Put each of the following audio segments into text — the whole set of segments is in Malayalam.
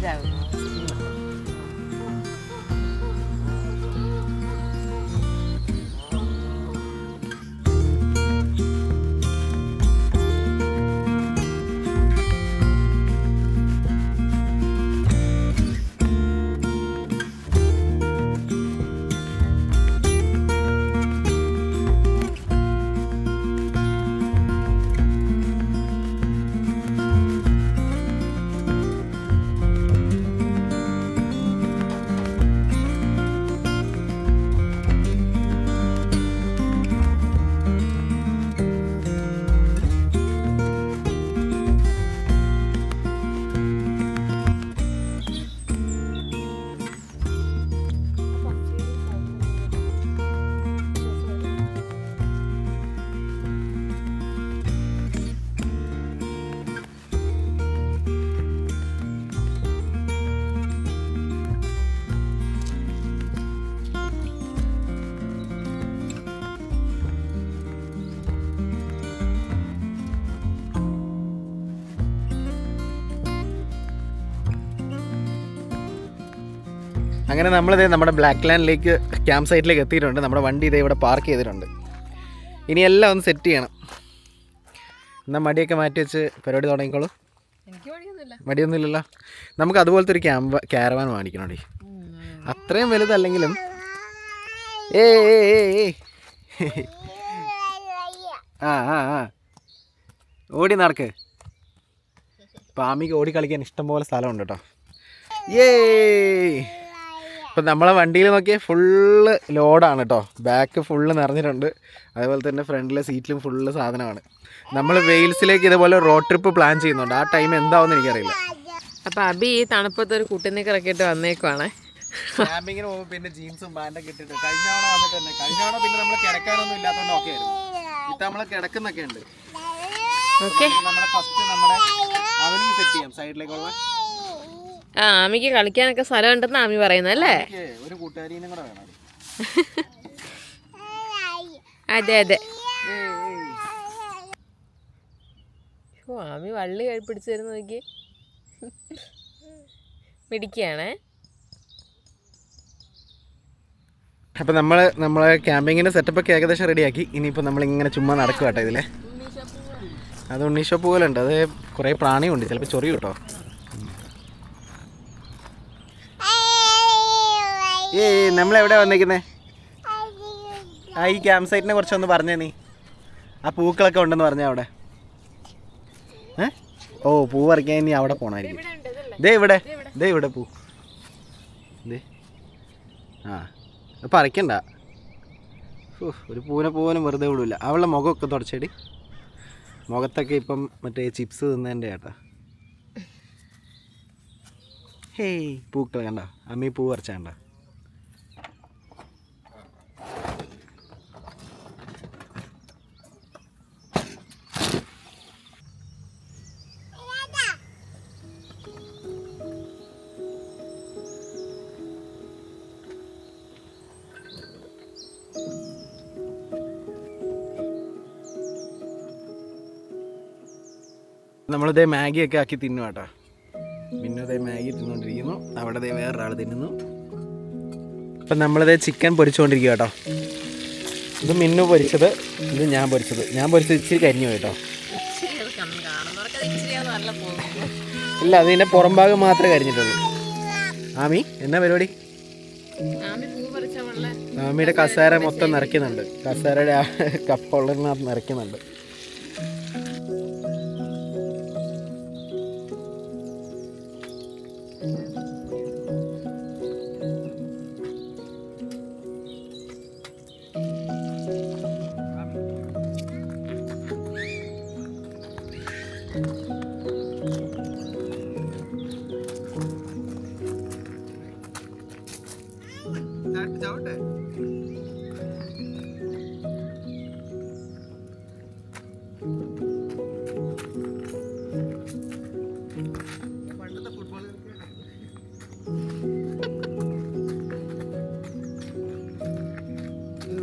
dad's out. അങ്ങനെ നമ്മളിത് നമ്മുടെ ബ്ലാക്ക് ലാൻഡിലേക്ക് ക്യാമ്പ് സൈറ്റിലേക്ക് എത്തിയിട്ടുണ്ട്. നമ്മുടെ വണ്ടി ഇതേ ഇവിടെ പാർക്ക് ചെയ്തിട്ടുണ്ട്. ഇനി എല്ലാം ഒന്ന് സെറ്റ് ചെയ്യണം. എന്നാൽ മടിയൊക്കെ മാറ്റി വെച്ച് പരിപാടി തുടങ്ങിക്കോളൂ. മടിയൊന്നുമില്ലല്ലോ. നമുക്ക് അതുപോലത്തെ ഒരു ക്യാമ്പ് ക്യാരവാൻ മേടിക്കണോടി അത്രയും വലുതല്ലെങ്കിലും. ഏ ഏ ഏ ഏ. ആ ആ ആ. ഓടി നടക്ക്. പാമിക്ക് ഓടി കളിക്കാൻ ഇഷ്ടംപോലെ സ്ഥലമുണ്ട് കേട്ടോ. ഏ ഇപ്പം നമ്മളെ വണ്ടിയിൽ നോക്കിയാൽ ഫുള്ള് ലോഡാണ് കേട്ടോ. ബാക്ക് ഫുള്ള് നിറഞ്ഞിട്ടുണ്ട്. അതുപോലെ തന്നെ ഫ്രണ്ടിലെ സീറ്റിലും ഫുള്ള് സാധനമാണ്. നമ്മൾ വെയിൽസിലേക്ക് ഇതുപോലെ റോഡ് ട്രിപ്പ് പ്ലാൻ ചെയ്യുന്നുണ്ട്. ആ ടൈം എന്താവെന്ന് എനിക്കറിയില്ല. അപ്പം അബി ഈ തണുപ്പത്ത് ഒരു കുട്ടിനിക്കറൊക്കെ ഇറക്കിയിട്ട് വന്നേക്കുവാണേ. ക്യാമ്പിങ്ങിന് പോകുമ്പോൾ പിന്നെ ജീൻസും പാന്റൊക്കെ ഇട്ടിട്ട് കഴിഞ്ഞ തവണ വന്നിട്ട് തന്നെ. കഴിഞ്ഞ തവണ പിന്നെ നമ്മൾ കിടക്കാനൊന്നും ഇല്ലാത്തതുകൊണ്ട് ഓക്കെ ആയിരുന്നു. ഇത്ത നമ്മൾ കിടക്കുന്നൊക്കെ ഉണ്ട്. ഓക്കെ നമ്മുടെ ഫസ്റ്റ് നമ്മുടെ അവനും സെറ്റ് ചെയ്യാം. സൈഡിലേക്കുള്ള ആ ആമിക്ക് കളിക്കാനൊക്കെ സ്ഥലം ഉണ്ടെന്ന് ആമി പറയുന്നത് അല്ലേ? ഒരു കൂടെ വേണം. അതെ അതെ. ഓ ആമി വള്ളി പിടിച്ചു തരുന്ന നോക്കി. പിടിക്കുകയാണേ അപ്പോൾ നമ്മൾ നമ്മളെ ക്യാമ്പിങ്ങിന്റെ സെറ്റപ്പ് ഒക്കെ ഏകദേശം റെഡിയാക്കി ഇനിയിപ്പോൾ നമ്മളിങ്ങനെ ചുമ്മാ നടക്കുക കേട്ടോ ഇതിലെ അത് ഉണ്ണീഷോ പോലെ ഉണ്ട്. അത് കുറേ പ്രാണിയുണ്ട്. ചിലപ്പോൾ ചൊറി കേട്ടോ ഏ നമ്മളെവിടെ വന്നേക്കുന്നേ? ആ ഈ ക്യാമ്പ് സൈറ്റിനെ കുറിച്ചൊന്ന് പറഞ്ഞേ നീ. ആ പൂക്കളൊക്കെ ഉണ്ടെന്ന് പറഞ്ഞ അവിടെ. ഏ? ഓ പൂ പറിക്കാൻ നീ അവിടെ പോണായിരിക്കും. ദേ ഇവിടെ ദേ ഇവിടെ. പൂ. ദേ. ആ പറിക്കണ്ട. ഒരു പൂനെ പോലും വെറുതെ വിടില്ല അവളുടെ മുഖമൊക്കെ തുടച്ചടി. മുഖത്തൊക്കെ ഇപ്പം മറ്റേ ചിപ്സ് തിന്നതിന്റെ ചേട്ടാ ഹേയ് പൂക്കൾ കണ്ട? അമ്മി പൂ പറിച്ച നമ്മളിതേ മാഗിയൊക്കെ ആക്കി തിന്നു കേട്ടോ. പിന്നെ അതേ മാഗി തിന്നുകൊണ്ടിരിക്കുന്നു അവിടെ ദേ വേറൊരാൾ തിന്നുന്നു. അപ്പം നമ്മളിതേ ചിക്കൻ പൊരിച്ചുകൊണ്ടിരിക്കുക കേട്ടോ. ഇത് മിന്നു പൊരിച്ചത് ഇത് ഞാൻ പൊരിച്ചത്. ഞാൻ പൊരിച്ചത് ഇച്ചിരി കരിഞ്ഞു കേട്ടോ. ഇല്ല അതിന്റെ പുറം ഭാഗം മാത്രമേ കരിഞ്ഞിട്ടുള്ളൂ. ആമി എന്നാ പരിപാടി? ആമിയുടെ കസേര മൊത്തം നിറയ്ക്കുന്നുണ്ട്. കസേരയുടെ ആ കപ്പുള്ളതിനകത്ത് നിറയ്ക്കുന്നുണ്ട്.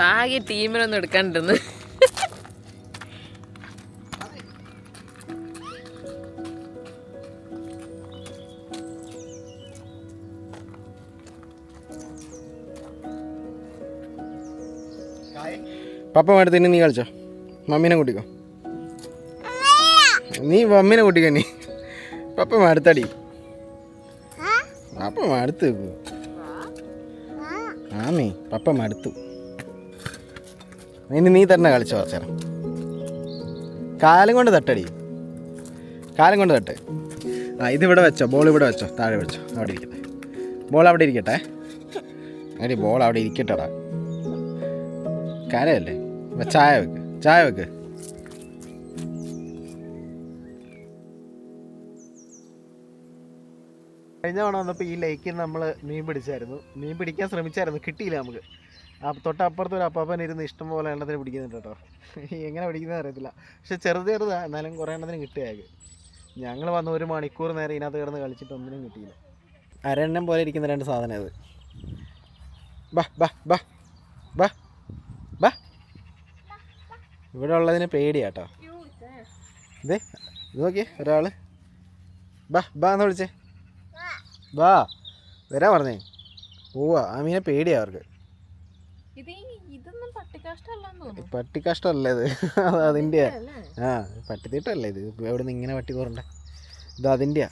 ഭാഗ്യ ടീമിനൊന്നും എടുക്കാണ്ടിരുന്നു. പപ്പ മേഡത്തിന് നീ കളിച്ചോ? മമ്മീനെ കൂട്ടിക്കോ. നീ മമ്മീനെ കൂട്ടിക്കോ നീ പപ്പ മേടത്തടി പപ്പ മടുത്തു ആമേ പപ്പ മടുത്തു ഇനി നീ തന്നെ കളിച്ചു കുറച്ചേരം കാലം കൊണ്ട് തട്ടടി. കാലം കൊണ്ട് തട്ട്. ആ ഇതിവിടെ വെച്ചോ ബോൾ ഇവിടെ വെച്ചോ താഴെ വെച്ചോ അവിടെ ഇരിക്കട്ടെ. ബോൾ അവിടെ ഇരിക്കട്ടെ. അടി ബോൾ അവിടെ ഇരിക്കട്ടെടാ. കരയല്ലേ? ചായ വെക്ക് ചായ വെക്ക്. കഴിഞ്ഞ തവണ വന്നപ്പോൾ ഈ ലേക്കിൽ നമ്മൾ മീൻ പിടിച്ചായിരുന്നു. മീൻ പിടിക്കാൻ ശ്രമിച്ചായിരുന്നു കിട്ടിയില്ല നമുക്ക്. തൊട്ടപ്പുറത്ത് ഒരു അപ്പാപ്പൻ ഇരുന്ന് ഇഷ്ടം പോലെ എണ്ണത്തിന് പിടിക്കുന്നുണ്ട് കേട്ടോ. എങ്ങനെ പിടിക്കുന്നത് അറിയത്തില്ല. പക്ഷെ ചെറുത് ചെറുതാണ് എന്നാലും കുറേ എണ്ണത്തിന് കിട്ടിയാൽ ഞങ്ങൾ വന്ന ഒരു മണിക്കൂർ നേരം ഇതിനകത്ത് കിടന്ന് കളിച്ചിട്ട് ഒന്നിനും കിട്ടിയില്ല. അരെണ്ണം പോലെ ഇരിക്കുന്ന രണ്ട് സാധനം അത്. ബാ ബാ ബാ ബാ ഇവിടെ ഉള്ളതിന് പേടിയാട്ടോ കേട്ടോ. ഇത് നോക്കിയേ ഒരാൾ ബാ ബാ എന്ന് വിളിച്ചേ. ബാ വരാൻ പറഞ്ഞേ. പോവാ ആ മീനെ പേടിയാ അവർക്ക്. ഇത് ഇതൊന്നും പട്ടി കഷ്ടല്ലേ ഇത്. അത് അതിന്റെ ആ പട്ടിത്തീട്ടല്ലേ ഇത്. എവിടെ നിന്ന് ഇങ്ങനെ പട്ടി കോറണ്ട ഇത് അതിന്റെയാ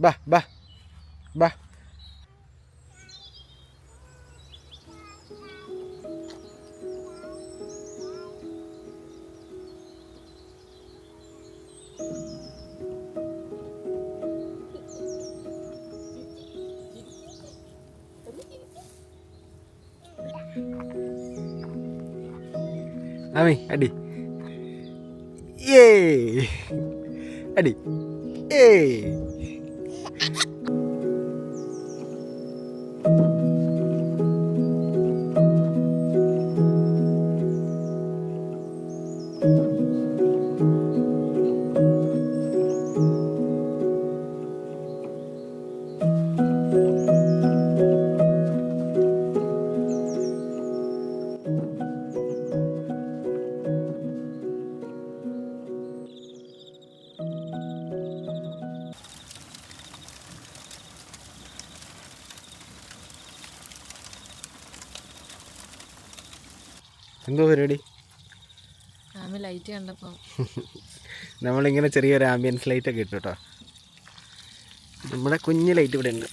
ബാ ബാ ബാ. ആമി അടി ഏ അടി ഏ എന്തോ പരിപാടി? ലൈറ്റ് കണ്ടപ്പോ. നമ്മളിങ്ങനെ ചെറിയൊരു ആംബിയൻസ് ലൈറ്റ് ഒക്കെ ഇട്ടു കേട്ടോ നമ്മുടെ കുഞ്ഞ് ലൈറ്റ് ഇവിടെ ഉണ്ട്.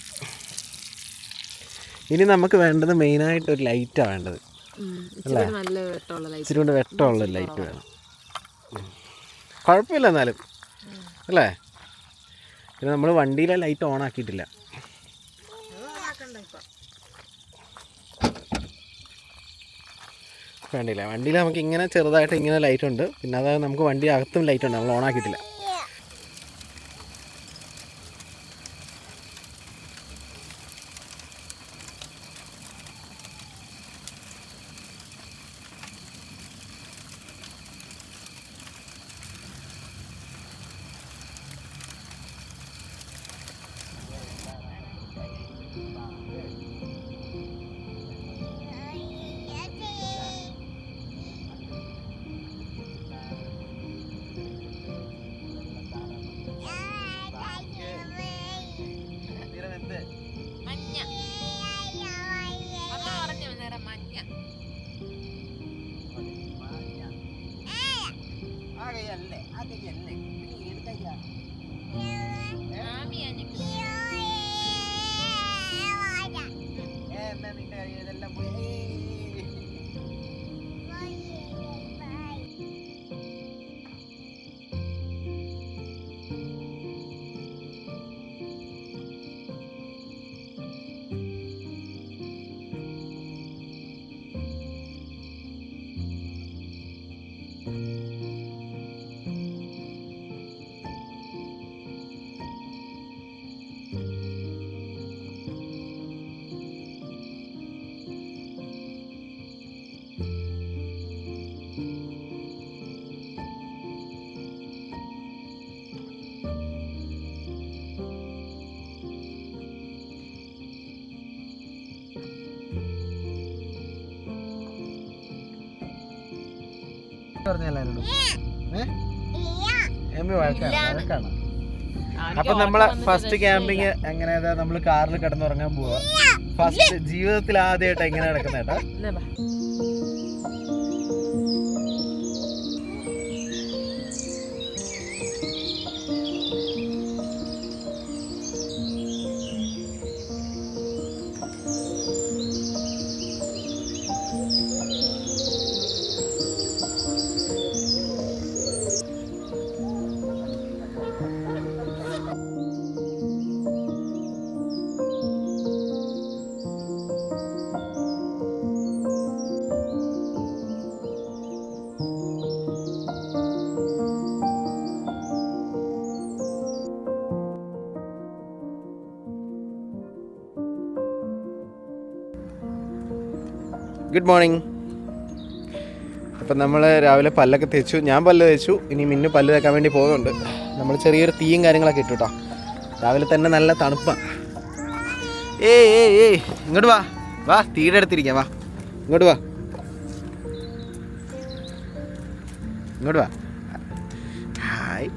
ഇനി നമുക്ക് വേണ്ടത് മെയിനായിട്ട് ഒരു ലൈറ്റാണ് വേണ്ടത്. ഇച്ചിരി കൊണ്ട് വെട്ടമുള്ള ലൈറ്റ് വേണം. കുഴപ്പമില്ല എന്നാലും. അല്ലേ? പിന്നെ നമ്മൾ വണ്ടിയിലെ ലൈറ്റ് ഓൺ ആക്കിയിട്ടില്ല. വേണ്ടില്ല വണ്ടിയിൽ നമുക്ക് ഇങ്ങനെ ചെറുതായിട്ട് ഇങ്ങനെ ലൈറ്റ് ഉണ്ട്. പിന്നെ അതായത് നമുക്ക് വണ്ടി അകത്തും ലൈറ്റ് ഉണ്ട്. നമ്മൾ ഓൺ പറഞ്ഞല്ലോ എമ്മി വഴക്കാണ് വഴക്കാണ്. ആമിക്ക് അപ്പൊ നമ്മളെ ഫസ്റ്റ്. ക്യാമ്പിങ് എങ്ങനെ നമ്മൾ കാറിൽ കിടന്നുറങ്ങാൻ പോവാ. ഫസ്റ്റ് ജീവിതത്തിൽ ആദ്യമായിട്ട് എങ്ങനെ കിടക്കുന്ന കേട്ടോ ഗുഡ് മോർണിംഗ് അപ്പം നമ്മൾ രാവിലെ പല്ലൊക്കെ തേച്ചു. ഞാൻ പല്ല് തേച്ചു. ഇനി മിന്നു പല്ല് തേക്കാൻ വേണ്ടി പോകുന്നുണ്ട്. നമ്മൾ ചെറിയൊരു തീയും കാര്യങ്ങളൊക്കെ ഇട്ടു കേട്ടോ രാവിലെ തന്നെ നല്ല തണുപ്പാണ് ഏയ് ഏ ഏയ്. ഇങ്ങോട്ട് വാ. വാ തീയുടെ അടുത്തിരിക്കാം വാ. ഇങ്ങോട്ട് വാ. ഇങ്ങോട്ട് വാ. ഹായ്.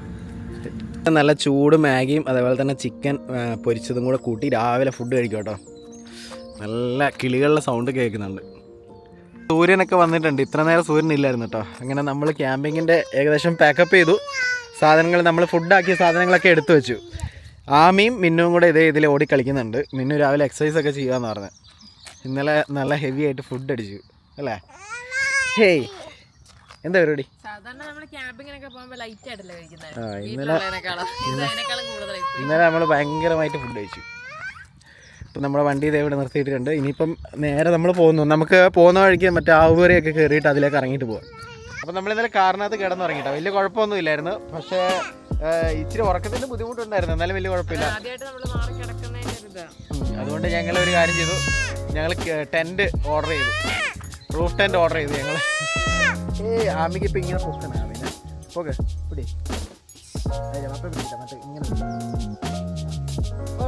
നല്ല ചൂട് മാഗിയും അതേപോലെ തന്നെ ചിക്കൻ പൊരിച്ചതും കൂടെ കൂട്ടി രാവിലെ ഫുഡ് കഴിക്കും കേട്ടോ നല്ല കിളികളുടെ സൗണ്ട് കേൾക്കുന്നുണ്ട്. സൂര്യനൊക്കെ വന്നിട്ടുണ്ട്. ഇത്ര നേരം സൂര്യൻ ഇല്ലായിരുന്നു കേട്ടോ അങ്ങനെ നമ്മൾ ക്യാമ്പിങ്ങിന്റെ ഏകദേശം പാക്കപ്പ് ചെയ്തു. സാധനങ്ങൾ നമ്മൾ ഫുഡാക്കിയ സാധനങ്ങളൊക്കെ എടുത്തു വെച്ചു. ആമിയും മിന്നും കൂടെ ഇതേ ഇതിൽ ഓടി കളിക്കുന്നുണ്ട്. മിന്നു രാവിലെ എക്സസൈസ് ഒക്കെ ചെയ്യാമെന്ന് പറഞ്ഞു. ഇന്നലെ നല്ല ഹെവി ആയിട്ട് ഫുഡ് അടിച്ചു. അല്ലേ? ഹേയ് എന്താ പരിപാടി? ഇന്നലെ- ഇന്നലെ നമ്മൾ ഭയങ്കരമായിട്ട് ഫുഡ് കഴിച്ചു. ഇപ്പം നമ്മുടെ വണ്ടി ഇതേ ഇവിടെ നിർത്തിയിട്ടുണ്ട്. ഇനിയിപ്പം നേരെ നമ്മൾ പോകുന്നു. നമുക്ക് പോകുന്ന വഴിക്ക് മറ്റേ ആവുവരെയൊക്കെ കയറിയിട്ട് അതിലേക്ക് ഇറങ്ങിയിട്ട് പോകാം അപ്പം നമ്മൾ ഇന്നലെ കാറിനകത്ത് കിടന്നുറങ്ങിട്ടോ. വലിയ കുഴപ്പമൊന്നും ഇല്ലായിരുന്നു. പക്ഷേ ഇച്ചിരി ഉറക്കത്തിന്റെ ബുദ്ധിമുട്ടുണ്ടായിരുന്നു. എന്നാലും വലിയ കുഴപ്പമില്ല. അതുകൊണ്ട് ഞങ്ങൾ ഒരു കാര്യം ചെയ്തു. ഞങ്ങൾ ടെന്റ് ഓർഡർ ചെയ്തു. റൂഫ് ടെന്റ് ഓർഡർ ചെയ്തു ഞങ്ങൾ ഏ ആമിക്ക് ഇപ്പം ഇങ്ങനെ പൊക്കണം ആമിനെ. ഓക്കെ പിടി. ഇങ്ങനെ ഓ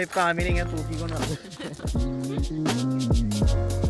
ഞങ്ങളിപ്പോൾ ആമീനെ ഇങ്ങനെ തൂക്കിക്കൊണ്ട് നടക്കും